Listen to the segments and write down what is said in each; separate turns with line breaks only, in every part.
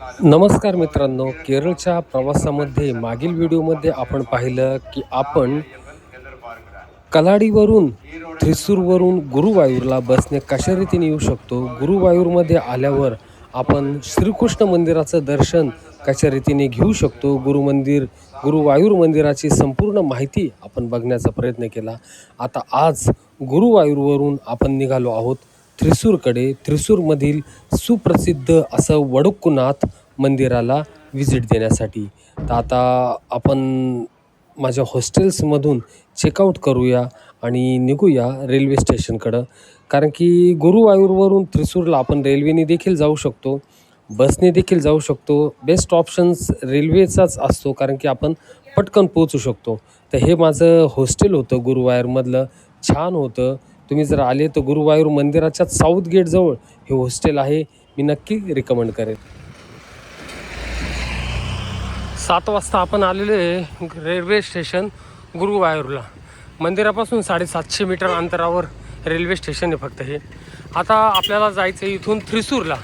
नमस्कार मित्रांनो केरळच्या प्रवासामध्ये मागील व्हिडिओमध्ये आपण पाहिलं की आपण कलाडीवरून थ्रिसूरवरून गुरुवायूरला बसने कशा रीतीने येऊ शकतो? गुरुवायूरमध्ये आल्यावर आपण श्रीकृष्ण मंदिराचं दर्शन कशा रीतीने घेऊ शकतो? गुरुमंदिर गुरुवायूर मंदिराची संपूर्ण माहिती आपण बघण्याचा प्रयत्न केला. आता आज गुरुवायूरवरून आपण निघालो आहोत. थ्रिसूरकडे थ्रिसूरमधील सुप्रसिद्ध असं वडुक्कुनाथ मंदिराला व्हिजिट देण्यासाठी. तर आता आपण माझ्या हॉस्टेल्समधून चेकआउट करूया आणि निघूया रेल्वे स्टेशनकडं कारण की गुरुवायूरवरून त्रिसूरला आपण रेल्वेने देखील जाऊ शकतो. बसने देखील जाऊ शकतो. बेस्ट ऑप्शन्स रेल्वेचाच असतो कारण की आपण पटकन पोचू शकतो. तर हे माझं हॉस्टेल होतं गुरुवायूरमधलं. छान होतं. तुम्ही जर आले तर गुरुवायूर मंदिराच्या साऊथ गेटजवळ हे हॉस्टेल आहे. मी नक्की रिकमेंड करेन. सात वाजता आपण आलेलो आहे रेल्वे स्टेशन गुरुवायूरला. मंदिरापासून साडेसातशे मीटर अंतरावर रेल्वे स्टेशन आहे फक्त हे. आता आपल्याला जायचं आहे इथून थ्रिसूरला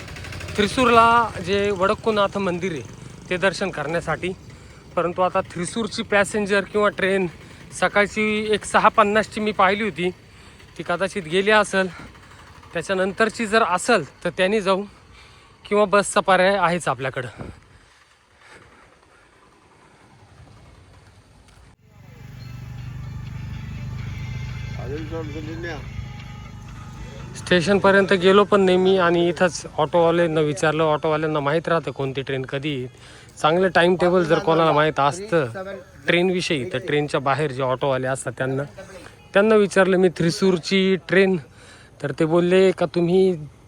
थ्रिसूरला जे वडक्कुनाथ मंदिर आहे ते दर्शन करण्यासाठी. परंतु आता थ्रिसूरची पॅसेंजर किंवा ट्रेन सकाळची एक सहा पन्नासची मी पाहिली होती. ती कदाचित गेली असेल त्याच्यानंतरची जर असेल तर त्यांनी जाऊ किंवा बसचा पर्याय आहेच आपल्याकडं. स्टेशनपर्यंत गेलो पण नाही मी आणि इथंच ऑटोवाल्यांना विचारलं ऑटोवाल्यांना माहीत राहतं कोणती ट्रेन कधी चांगलं टाईम टेबल जर कोणाला माहीत असतं ट्रेनविषयी तर ट्रेनच्या बाहेर जे ऑटोवाले असतात त्यांना त्यांना विचारलं मी थ्रिसूरची ट्रेन तर ते बोलले का तुम्ही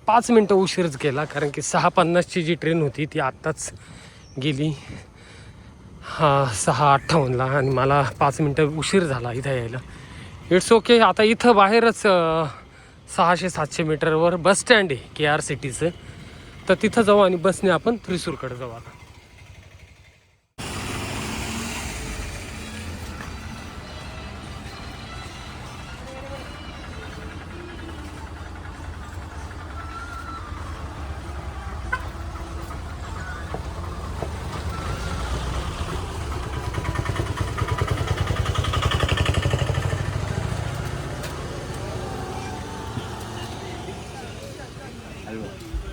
पाच मिनटं उशीरच केला कारण की सहा पन्नासची जी ट्रेन होती ती आत्ताच गेली. हां सहा अठ्ठावन्नला आणि मला पाच मिनटं उशीर झाला इथं यायला. इट्स ओके आता इथं बाहेरच सहाशे सातशे मीटरवर बस स्टँड आहे के आर सिटीचं. तर तिथं जाऊ आणि बसने आपण थ्रिसूरकडे जाऊ आता.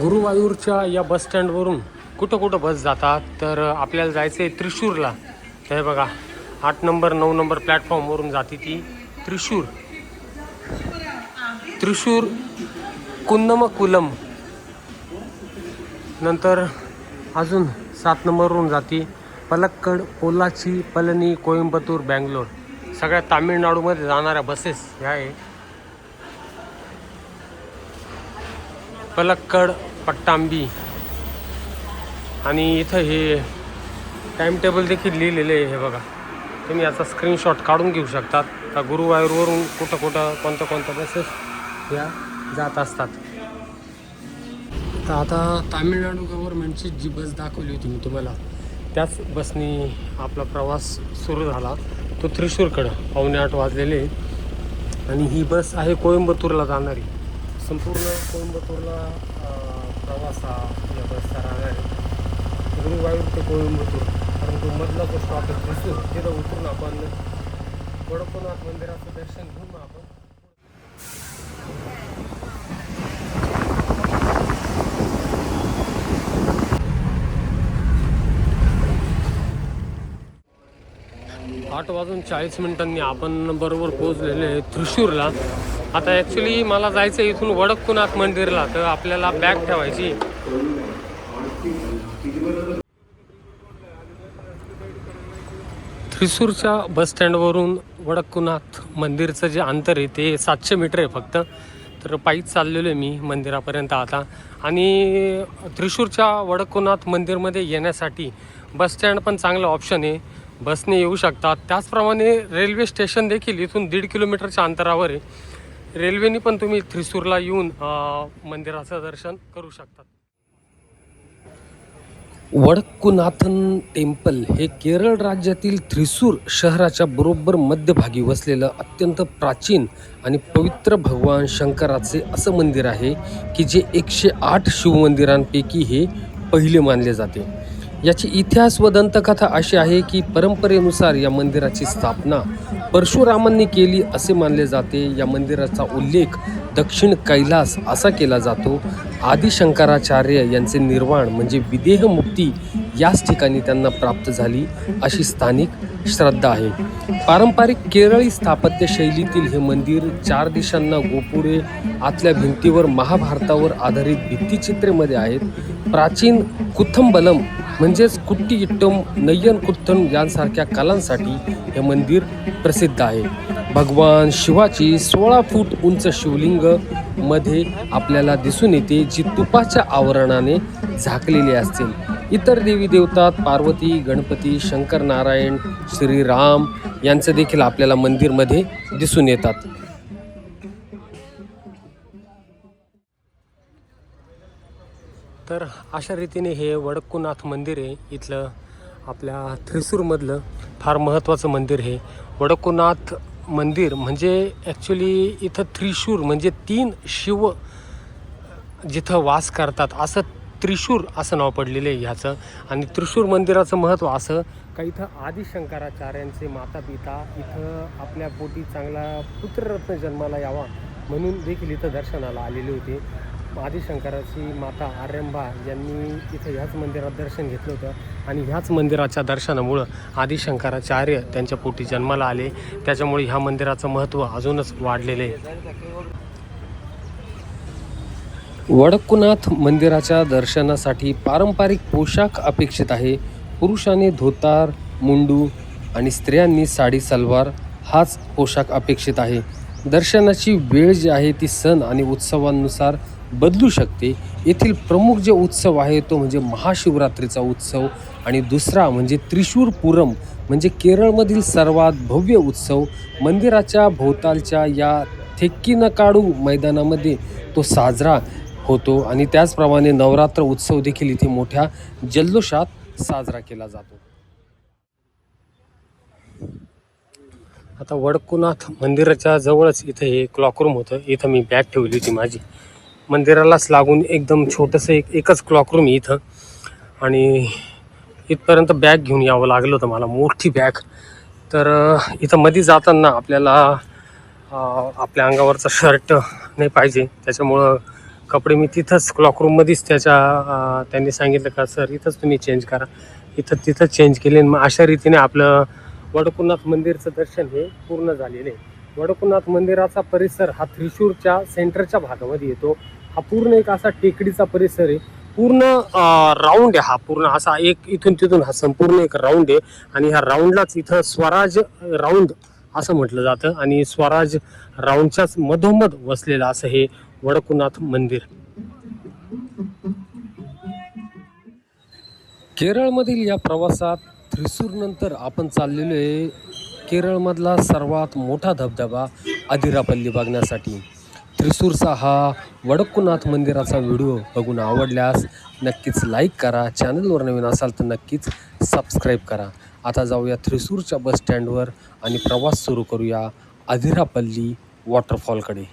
गुरुवायूरच्या या बस स्टँडवरून कुठं कुठं बस जातात तर आपल्याला जायचं आहे त्रिशूरला. तर हे बघा आठ नंबर नऊ नंबर प्लॅटफॉर्मवरून जाते ती त्रिशूर. त्रिशूर कुन्नमकुलम नंतर अजून सात नंबरवरून जाते पलक्कड पोलाची पलनी कोइंबतूर बँगलोर. सगळ्या तामिळनाडूमध्ये जाणाऱ्या बसेस ह्या आहे पलक्कड पट्टांबी. आणि इथं हे टाईम टेबल देखील लिहिलेले आहे हे बघा. तुम्ही याचा स्क्रीनशॉट काढून घेऊ शकतात. का गुरुवायूरवरून कुठं कुठं कोणत्या कोणत्या बसेस या जात असतात. तर आता तामिळनाडू गव्हर्नमेंटची जी बस दाखवली होती मी तुम्हाला त्याच बसनी आपला प्रवास सुरू झाला. तो त्रिशूरकडं पावणे आठ वाजलेले. आणि ही बस आहे कोइंबतूरला जाणारी. संपूर्ण कोइंबतूरला प्रवास हा या बसचा राहणार आहे. गुरुवायूर ते कोइंबतूर परंतु मधला जो स्टॉप आहे त्रिसूर तिथं उतरून आपण वडपनाथ मंदिराचं दर्शन घेऊन आपण आठ वाजून चाळीस मिनिटांनी आपण बरोबर पोहोचलेले आहे त्रिशूरला. आता ॲक्च्युली मला जायचं आहे इथून वडकुनाथ मंदिरला तर आपल्याला बॅग ठेवायची. थ्रिसूरच्या बसस्टँडवरून वडककुनाथ मंदिरचं जे अंतर आहे ते सातशे मीटर आहे फक्त. तर पायीच चाललेलो आहे मी मंदिरापर्यंत आता. आणि त्रिशूरच्या वडकनाथ मंदिरमध्ये येण्यासाठी बसस्टँड पण चांगलं ऑप्शन आहे. बसने येऊ शकतात. त्याचप्रमाणे रेल्वे स्टेशन देखील इथून दीड किलोमीटरच्या अंतरावर आहे. रेल्वेने पण तुम्ही थ्रिसूरला येऊन मंदिराचं दर्शन करू शकतात. वडक्कुनाथन टेम्पल हे केरळ राज्यातील थ्रिसूर शहराच्या बरोबर मध्यभागी वसलेलं अत्यंत प्राचीन आणि पवित्र भगवान शंकराचे असं मंदिर आहे की जे एकशे आठ शिवमंदिरांपैकी हे पहिले मानले जाते. याची इतिहास व दंतकथा अशी आहे की परंपरेनुसार या मंदिराची स्थापना परशुरामांनी केली असे मानले जाते. या मंदिराचा उल्लेख दक्षिण कैलास असा केला जातो. आदिशंकराचार्य यांचे निर्वाण म्हणजे विदेह मुक्ती याच ठिकाणी त्यांना प्राप्त झाली अशी स्थानिक श्रद्धा आहे. पारंपरिक केरळी स्थापत्य शैलीतील हे मंदिर चार दिशांना गोपुरे आतल्या भिंतीवर महाभारतावर आधारित भित्तिचित्रेमध्ये आहेत. प्राचीन कुथंबलम म्हणजेच कुट्टी इट्टम नय्यन कुत्तन यांसारख्या कलांसाठी हे मंदिर प्रसिद्ध आहे. भगवान शिवाची सोळा फूट उंच शिवलिंगमध्ये आपल्याला दिसून येते जी तुपाच्या आवरणाने झाकलेली असतील इतर देवी देवतात पार्वती गणपती शंकर नारायण श्रीराम यांचं देखील आपल्याला मंदिरमध्ये दिसून येतात. तर अशा रीतीने हे वडक्कुनाथ मंदिर आहे. इथलं आपल्या थ्रिसूरमधलं फार महत्त्वाचं मंदिर हे. वडक्कुनाथ मंदिर म्हणजे ॲक्च्युली इथं त्रिशूर म्हणजे तीन शिव जिथं वास करतात. असं त्रिशूर असं नाव पडलेलं आहे ह्याचं. आणि त्रिशूर मंदिराचं महत्त्व असं का इथं आदिशंकराचार्यांचे माता पिता इथं आपल्या पोटी चांगला पुत्ररत्न जन्माला यावा म्हणून देखील इथं दर्शनाला आलेले होते. आदिशंकराची माता आर्यंबा यांनी इथं ह्याच मंदिरात दर्शन घेतलं होतं. आणि ह्याच मंदिराच्या दर्शनामुळं आदिशंकराचार्य त्यांच्या पोटी जन्माला आले. त्याच्यामुळे ह्या मंदिराचं महत्त्व अजूनच वाढलेलं आहे. वडकुनाथ मंदिराच्या दर्शनासाठी पारंपरिक पोशाख अपेक्षित आहे. पुरुषाने धोतार मुंडू आणि स्त्रियांनी साडी सलवार हाच पोशाख अपेक्षित आहे. दर्शनाची वेळ जी आहे ती सण आणि उत्सवांनुसार बदलू शकते. येथील प्रमुख जे उत्सव आहे तो म्हणजे महाशिवरात्रीचा उत्सव आणि दुसरा म्हणजे त्रिशूर पुरम म्हणजे केरळमधील सर्वात भव्य उत्सव. मंदिराच्या भोवतालच्या या थेक्कीनकाडू मैदानामध्ये तो साजरा होतो आणि त्याचप्रमाणे नवरात्र उत्सव देखील इथे मोठ्या जल्लोषात साजरा केला जातो. आता वडकुनाथ मंदिराच्या जवळच इथं हे क्लॉकरूम होतं. इथं मी बॅग ठेवली होती माझी. मंदिरालाच लागून एकदम छोटंसं एक एकच क्लॉकरूम रूम इथं. आणि इथपर्यंत बॅग घेऊन यावं लागलं होतं मला मोठी बॅग तर इथं मध्ये जाताना आपल्याला आपल्या अंगावरचा शर्ट नाही पाहिजे. त्याच्यामुळं कपडे मी तिथंच क्लॉकरूममध्येच त्याच्या त्यांनी सांगितलं का सर इथंच तुम्ही चेंज करा. इथं तिथं चेंज केले आणि मग अशा रीतीने आपलं वडकुनाथ मंदिरचं दर्शन हे पूर्ण झालेलं आहे. वडकुनाथ मंदिराचा परिसर हा त्रिशूरच्या सेंटरच्या भागामध्ये येतो. हा पूर्ण एक असा टेकडीचा परिसर आहे. पूर्ण राऊंड आहे हा पूर्ण. असा एक इथून तिथून हा संपूर्ण एक राऊंड आहे. आणि ह्या राऊंडलाच इथं स्वराज राऊंड असं म्हटलं जातं. आणि स्वराज राऊंडच्याच मधोमध वसलेलं असं हे वडकुनाथ मंदिर. केरळमधील या प्रवासात थ्रिसूर नंतर आपण चाललेलो आहे केरळमधला सर्वात मोठा धबधबा अधिरापल्ली बघण्यासाठी. थ्रिसूरचा हा वडक्कुनाथ मंदिराचा व्हिडिओ बघून आवडल्यास नक्कीच लाईक करा. चॅनलवर नवीन असाल तर नक्कीच सबस्क्राईब करा. आता जाऊया थ्रिसूरच्या बसस्टँडवर आणि प्रवास सुरू करूया अधिरापल्ली वॉटरफॉलकडे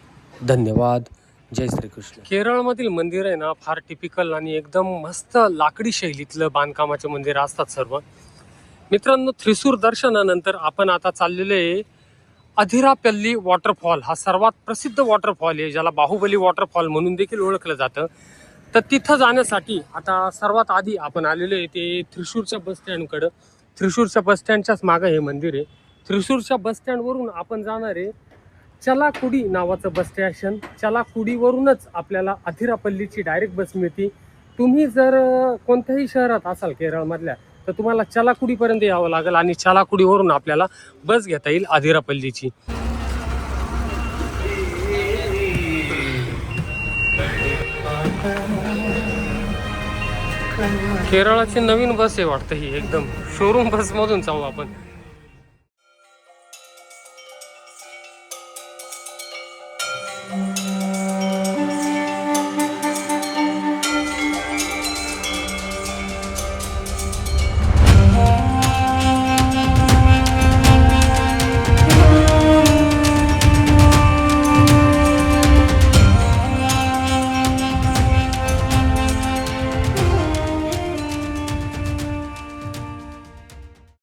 धन्यवाद. जय श्रीकृष्ण. केरळमधील मंदिर आहे ना फार टिपिकल आणि एकदम मस्त लाकडी शैलीतलं बांधकामाचे मंदिर असतात सर्व. मित्रांनो थ्रिसूर दर्शनानंतर आपण आता चाललेलो आहे अधिरापल्ली वॉटरफॉल हा सर्वात प्रसिद्ध वॉटरफॉल आहे ज्याला बाहुबली वॉटरफॉल म्हणून देखील ओळखलं जातं. तर तिथं जाण्यासाठी आता सर्वात आधी आपण आलेलो आहे ते थ्रिशूरच्या बसस्टँडकडं त्रिशूरच्या थ्रिशूरच्या मागं हे मंदिर आहे. थ्रिशूरच्या बसस्टँडवरून आपण जाणार आहे चलाकुडी नावाचं बस स्टेशन चलाकुडीवरूनच आपल्याला अधिरापल्लीची डायरेक्ट बस मिळते. तुम्ही जर कोणत्याही शहरात असाल केरळमधल्या तर तुम्हाला चलाकुडीपर्यंत यावं लागेल आणि चलाकुडीवरून आपल्याला बस घेता येईल आधिरापल्लीची केरळाची नवीन बस आहे वाटतं ही एकदम. शोरूम बस मधून जाऊ आपण.